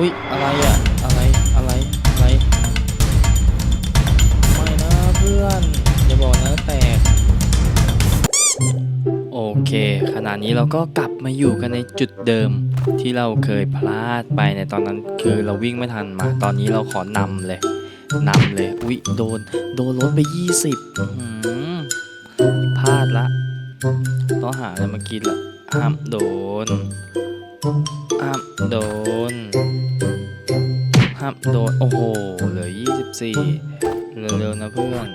หุ้ยอะไรอะอะไรอะไรอะไรไม่นะเพื่อนอย่าบอกนะแตกโอเคขณะนี้เราก็กลับมาอยู่กันในจุดเดิมที่เราเคยพลาดไปในตอนนั้นคือเราวิ่งไม่ทันมา ตอนนี้เราขอนำเลยนำเลยอุ๊ยโดนโดนลดไป 20พลาดละต้องหาอะไรมากินละห้ามโดน ห้ามโดนห้ามโดน โอ้โห เหลือ 24 เร็วๆนะเพื่อน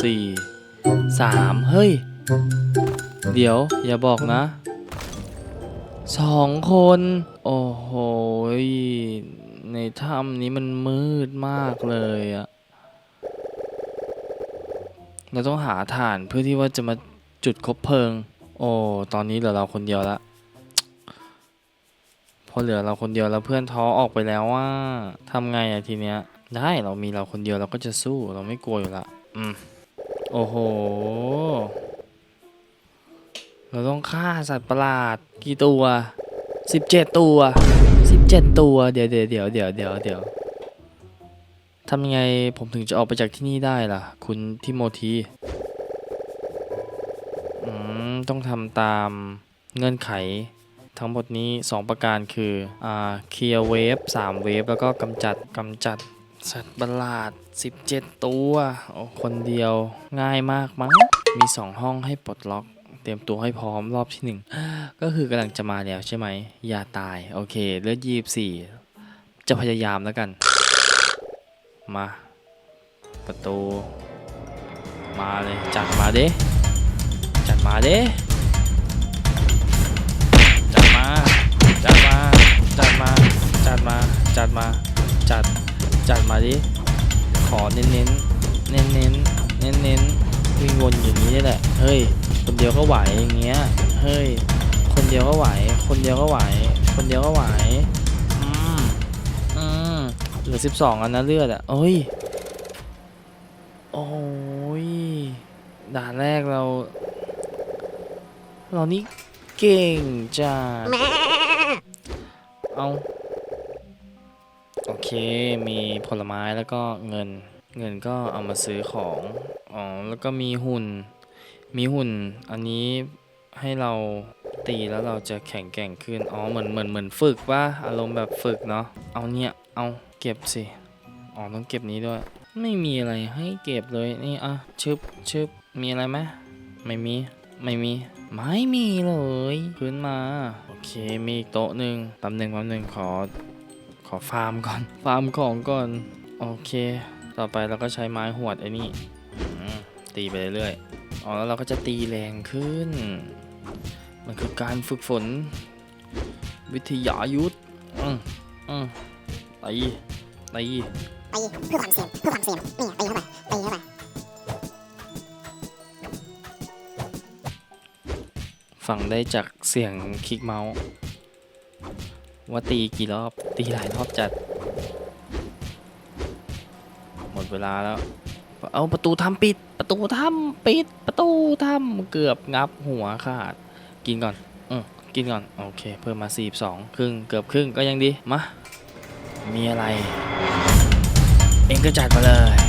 6 4 3 เฮ้ย เดี๋ยว อย่าบอกนะ สองคน โอ้โห ในถ้ำนี้มันมืดมากเลยอะเราต้องหาฐานเพื่อที่ว่าจะมาจุดคบเพลิง โอ้ ตอนนี้เหลือเราคนเดียวละ พอเหลือเราคนเดียวแล้วเพื่อนท้อออกไปแล้วว่าทำไงอะทีเนี้ย ได้เรามีเราคนเดียวเราก็จะสู้เราไม่กลัวอยู่ละอืมโอ้โห เราต้องฆ่าสัตว์ประหลาดกี่ตัวสิบเจ็ดตัวสิบเจ็ดตัว เดี๋ยวเดี๋ยวเดี๋ยวเดี๋ยวเดี๋ยวเดี๋ยวทำยังไงผมถึงจะออกไปจากที่นี่ได้ล่ะ คุณทิโมธีอืมต้องทำตามเงื่อนไข ทั้งหมดนี้ 2 ประการคือเคลียร์เวฟ3เวฟแล้วก็กำจัดกำจัดสัตว์ประหลาด 17 ตัวโอ้คนเดียวง่ายมากมั้ง มี 2 ห้องให้ปลดล็อก เตรียมตัวให้พร้อมรอบที่ 1 ก็คือกำลังจะมาแล้วใช่ไหม อย่าตาย โอเคเลือดยีบสี่จะพยายามแล้วกัน มา ประตู มาเลย จัดมาเด้จัดมาเด้ จัดมาจัดมา จัดมา จัดมา จัดมา จัด จัดมาดิ ขอเน้นเน้นเน้นเน้นเน้นเน้นวิ่งวนอย่างนี้นี่แหละ เฮ้ย คนเดียวก็ไหวอย่างเงี้ย เฮ้ย คนเดียวก็ไหว คนเดียวก็ไหว คนเดียวก็ไหว อืมอืมเหลือสิบสองอันนะเลือดอะเอ้ย โอ้ย ด่านแรกเรา เรานี่ เก่งจ้าเอาโอเค มีผลไม้แล้วก็เงิน เงินก็เอามาซื้อของ อ๋อ แล้วก็มีหุ่น มีหุ่น อันนี้ให้เราตีแล้วเราจะแข็งแกร่งขึ้น อ๋อ เหมือนเหมือนเหมือนฝึกว่าอารมณ์แบบฝึกเนาะ เอาเนี่ย เอาเก็บสิ อ๋อ ต้องเก็บนี้ด้วย ไม่มีอะไรให้เก็บเลย นี่อะชึบชึบมีอะไรไหมไม่มี ไม่มี ไม่มีเลยขึ้นมา โอเคมีอีกโต๊ะหนึ่งแป๊บหนึ่งแป๊บหนึ่งขอ ขอฟาร์มก่อน ฟาร์มของก่อน โอเค ต่อไปเราก็ใช้ไม้หวดไอ้นี่ตีไปเรื่อยๆอ๋อแล้วเราก็จะตีแรงขึ้น มันคือการฝึกฝน วิทยายุทธอืมอืมตีตีตีเพื่อความเสี่ยงเพื่อความเสี่ยงนี่ตีเข้าไปตีเข้าไป ฟังได้จากเสียงคลิกเมาส์ ว่าตีกี่รอบ ตีหลายรอบจัด หมดเวลาแล้ว เอาประตูถ้ำปิด ประตูถ้ำปิด ประตูถ้ำเกือบงับหัวขาด กินก่อนอืมกินก่อน โอเค เพิ่มมา42ครึ่ง เกือบครึ่งก็ยังดี มา มีอะไร เองก็จัดมาเลย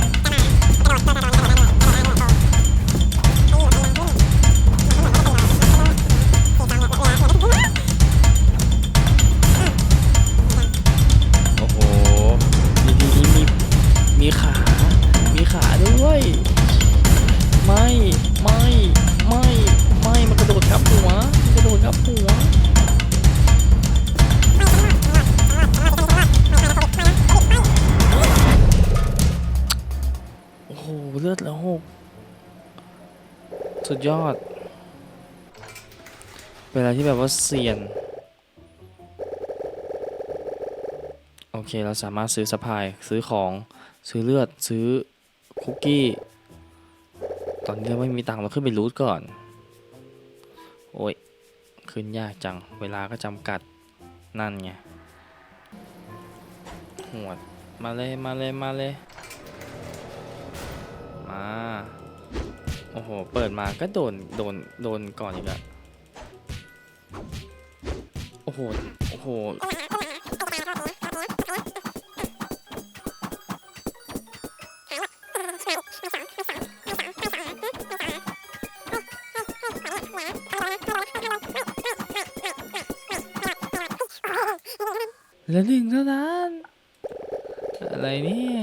ลือดแล้วหกสุดยอด เวลาที่แบบว่าเซียน โอเค เราสามารถซื้อสะพาย ซื้อของ ซื้อเลือด ซื้อคุกกี้ ตอนนี้เราไม่มีตังค์เราขึ้นไปรูทก่อน โอ้ย ขึ้นยากจัง เวลาก็จำกัด นั่นไงหวด มาเลย มาเลย มาเลย มา โอ้โห เปิดมาก็โดน โดน โดนก่อนอีกอะโอ้โห โอ้โหเหลือหนึ่งเท่านั้น อะไรเนี่ย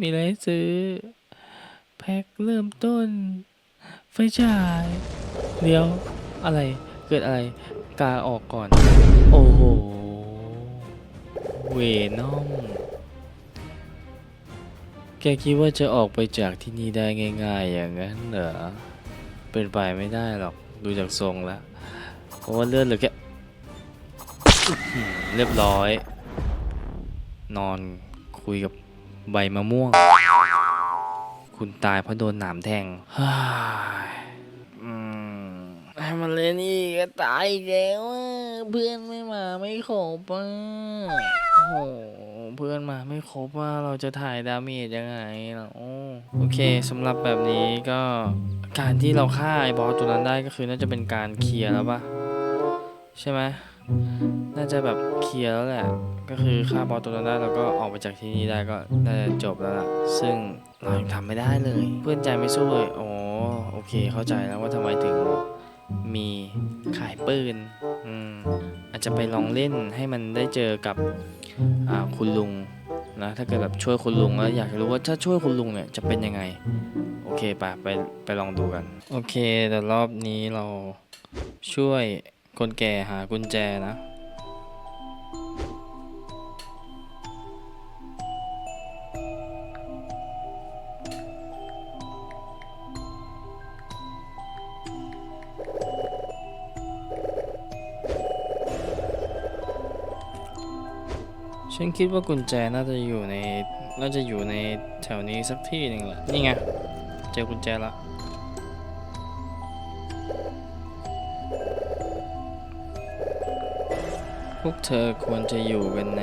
มีอะไรให้ซื้อ พ็คเริ่มต้น ไฟฉายเดี๋ยวอะไรเกิดอะไรกาออกก่อน โอ้โห เวนอม แกคิดว่าจะออกไปจากที่นี่ได้ง่าย ๆ อย่างนั้นเหรอ เป็นไปไม่ได้หรอก ดูจากทรงแล้ว เพราะว่าเลือดเหลือแค่เรียบร้อย นอนคุยกับใบมะม่วง คุณตายเพราะโดนหนามแทงฮ่ายอืมให้มันเล่นอีกก็ตายอีกแล้วอะเพื่อนไม่มาไม่ครบอะโอ้โหเพื่อนมาไม่ครบว่าเราจะถ่ายดาเมจยังไงล่ะโอ้โอเคสำหรับแบบนี้ก็การที่เราฆ่าไอ้บอสตัวนั้นได้ก็คือน่าจะเป็นการเคลียร์แล้วปะใช่ไหมน่าจะแบบเคลียร์แล้วแหละ ก็คือฆ่าบอสตัวนั้นได้แล้วก็ออกไปจากที่นี่ได้ก็น่าจะจบแล้วล่ะ ซึ่งเรายังทำไม่ได้เลย เพื่อนใจไม่สู้เลยอ๋อโอเคเข้าใจแล้วว่าทำไมถึงมีขายปืนอืมอาจจะไปลองเล่นให้มันได้เจอกับอ่าคุณลุงนะถ้าเกิดแบบช่วยคุณลุงแล้วอยากรู้ว่าถ้าช่วยคุณลุงเนี่ยจะเป็นยังไง โอเคไปไปไปลองดูกัน โอเคแต่รอบนี้เราช่วยคนแก่หากุญแจนะ ฉันคิดว่ากุญแจน่าจะอยู่ใน น่าจะอยู่ในแถวนี้สักที่หนึ่งแหละ นี่ไง เจอกุญแจละ พวกเธอควรจะอยู่กันใน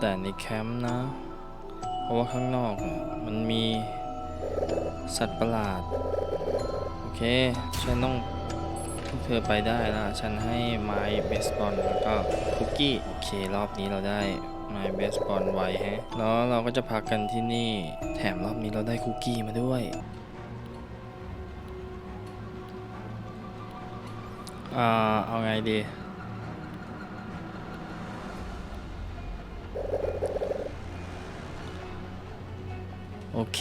แต่ในแคมป์นะ เพราะว่าข้างนอกมันมีสัตว์ประหลาด โอเค ฉันต้องพวกเธอไปได้ละ ฉันให้ไม้เบสบอลแล้วก็คุกกี้ โอเค รอบนี้เราได้ นายเบสบอลไว้ฮะ แล้วเราก็จะพักกันที่นี่ แถมรอบนี้เราได้คุกกี้มาด้วย อ่า เอาไงดี โอเค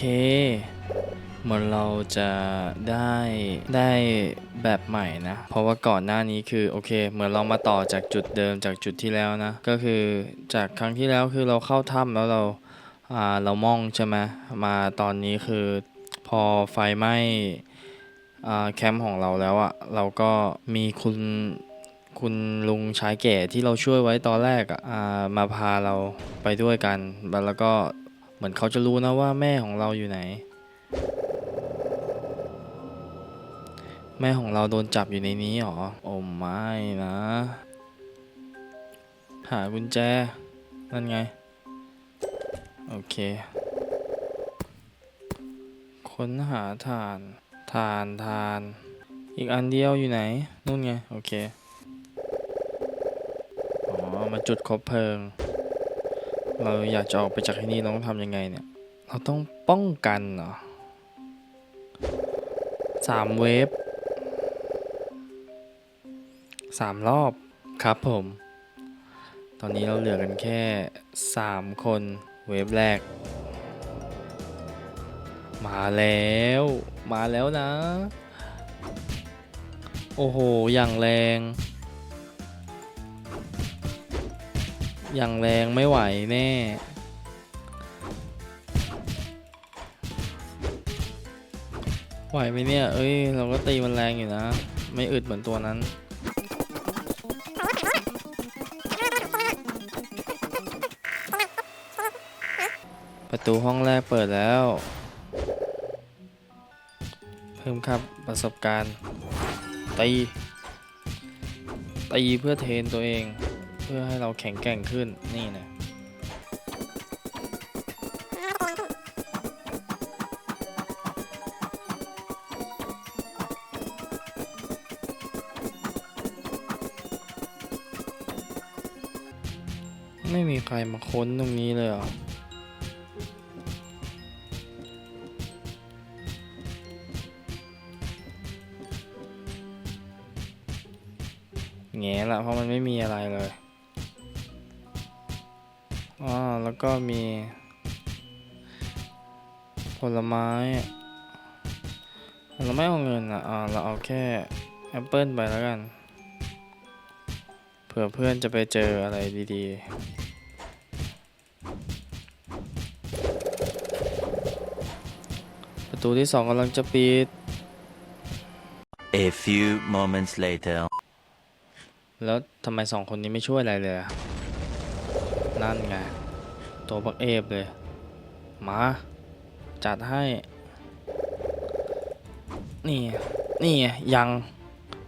เหมือนเราจะได้ได้แบบใหม่นะ เพราะว่าก่อนหน้านี้คือโอเค เหมือนเรามาต่อจากจุดเดิมจากจุดที่แล้วนะ ก็คือจากครั้งที่แล้วคือเราเข้าถ้ำแล้วเราอ่าเรามองใช่ไหมมาตอนนี้คือพอไฟไหม้อ่าแคมป์ของเราแล้วอะเราก็มีคุณคุณลุงชายแก่ที่เราช่วยไว้ตอนแรกอะอ่ามาพาเราไปด้วยกัน แล้วก็เหมือนเขาจะรู้นะว่าแม่ของเราอยู่ไหน แม่ของเราโดนจับอยู่ในนี้หรอ โอ้ไม่นะ หากุญแจ นั่นไง โอเค ค้นหาฐานฐานฐาน อีกอันเดียวอยู่ไหน นู่นไง โอเค อ๋อ มาจุดคบเพลิง เราอยากจะออกไปจากที่นี่เราต้องทำยังไงเนี่ย เราต้องป้องกันเหรอสามเวฟ สามรอบครับผม ตอนนี้เราเหลือกันแค่สามคนเวฟแรก มาแล้วมาแล้วนะ โอ้โห อย่างแรง อย่างแรงไม่ไหวแน่ไหวไหมเนี่ย เอ้ย เราก็ตีมันแรงอยู่นะ ไม่อึดเหมือนตัวนั้น ประตูห้องแรกเปิดแล้ว เพิ่มครับประสบการณ์ ตีตีเพื่อเทรนตัวเอง เพื่อให้เราแข็งแกร่งขึ้นนี่นะไม่มีใครมาค้นตรงนี้เลยเหรอ ละเพราะมันไม่มีอะไรเลยอ๋อแล้วก็มี ผลไม้เราไม่เอาเงินอะอ่าเราเอาแค่แอปเปิลไปแล้วกัน เผื่อเพื่อนจะไปเจออะไรดีๆ ประตูที่สองกำลังจะปิด A few moments later. แล้วทำไมสองคนนี้ไม่ช่วยอะไรเลยนั่นไง ตัวบักเอฟเลย มา จัดให้ นี่ นี่ยัง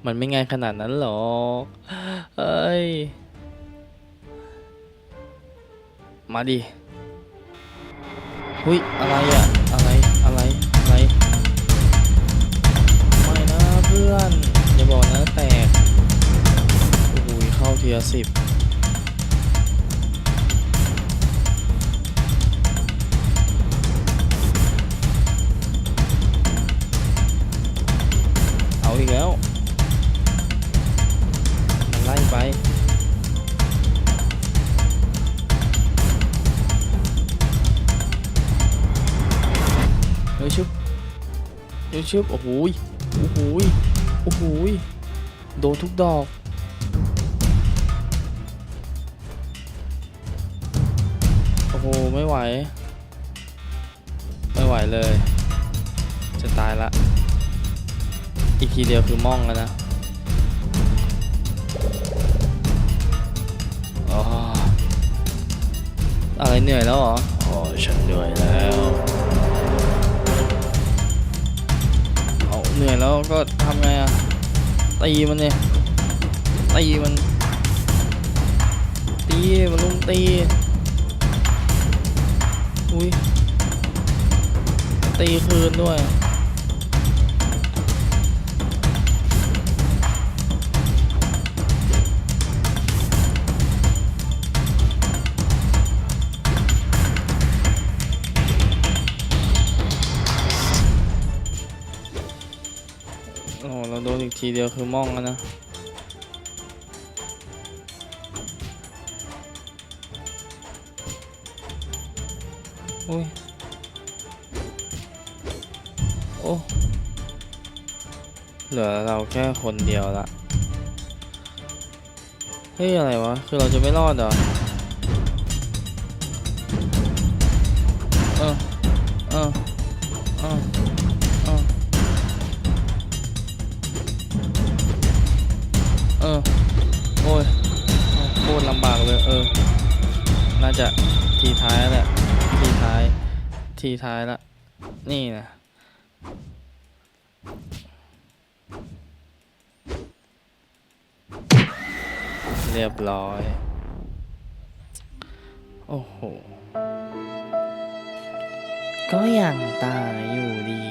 มันไม่ง่ายขนาดนั้นหรอกเอ้ย มาดิหุยอะไรอะอะไร อะไร อะไร ไม่นะเพื่อน เข้าเทียสิบเอาอีกแล้วมันไล่ไปเฮ้ยชุบเฮ้ยชุบโอ้โหยโอ้โหยโอ้โหยโดนทุกดอก อ้ไม่ไหว ไม่ไหวเลย จะตายละ อีกทีเดียวคือม่องแล้วนะอ๋ออะไรเหนื่อยแล้วเหรออ๋อฉันเหนื่อยแล้วเอาเหนื่อยแล้วก็ทำไงอะตีมันเนี่ยตีมันตีมันลุมตี อุ้ยตีคืนด้วย โอ้เราโดนอีกทีเดียวคือม่องแล้วนะ เหลือเราแค่คนเดียวละเฮ้ยอะไรวะ คือเราจะไม่รอดเหรอ เออเออเออเออเออโอ้ยโคตรลำบากเลย เออ น่าจะทีท้ายแล้วแหละ ทีท้าย ทีท้ายละ นี่นะ เรียบร้อย โอ้โห ก็ยังตายอยู่ดี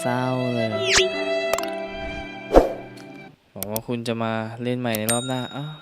เศร้าเลยบอกว่าคุณจะมาเล่นใหม่ในรอบหน้าอ้าว